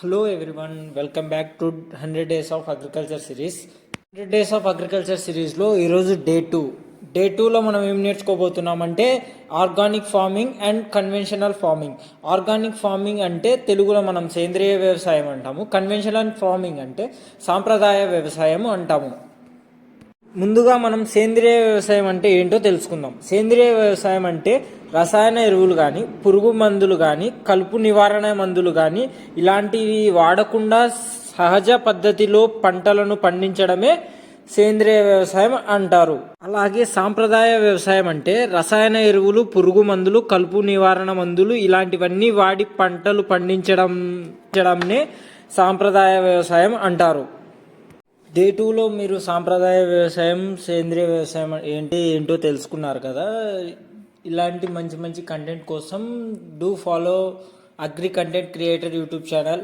Hello everyone welcome back to hundred days of agriculture series hundred days of agriculture సిరీస్లో ఈరోజు day two day టూలో మనం ఏం నేర్చుకోబోతున్నామంటే organic farming and conventional farming organic farming అంటే తెలుగులో మనం సేంద్రియ వ్యవసాయం అంటాము. కన్వెన్షనల్ ఫార్మింగ్ అంటే సాంప్రదాయ వ్యవసాయం అంటాము. ముందుగా మనం సేంద్రియ వ్యవసాయం అంటే ఏంటో తెలుసుకుందాం. సేంద్రియ వ్యవసాయం అంటే రసాయన ఎరువులు కానీ పురుగు మందులు కానీ కలుపు నివారణ మందులు కానీ ఇలాంటివి వాడకుండా సహజ పద్ధతిలో పంటలను పండించడమే సేంద్రియ వ్యవసాయం అంటారు. అలాగే సాంప్రదాయ వ్యవసాయం అంటే రసాయన ఎరువులు పురుగు మందులు కలుపు నివారణ మందులు ఇలాంటివన్నీ వాడి పంటలు పండించడంనే సాంప్రదాయ వ్యవసాయం అంటారు. డే టూలో మీరు సాంప్రదాయ వ్యవసాయం సేంద్రియ వ్యవసాయం ఏంటి ఏంటో తెలుసుకున్నారు కదా. ఇలాంటి మంచి మంచి కంటెంట్ కోసం do follow agri content creator YouTube channel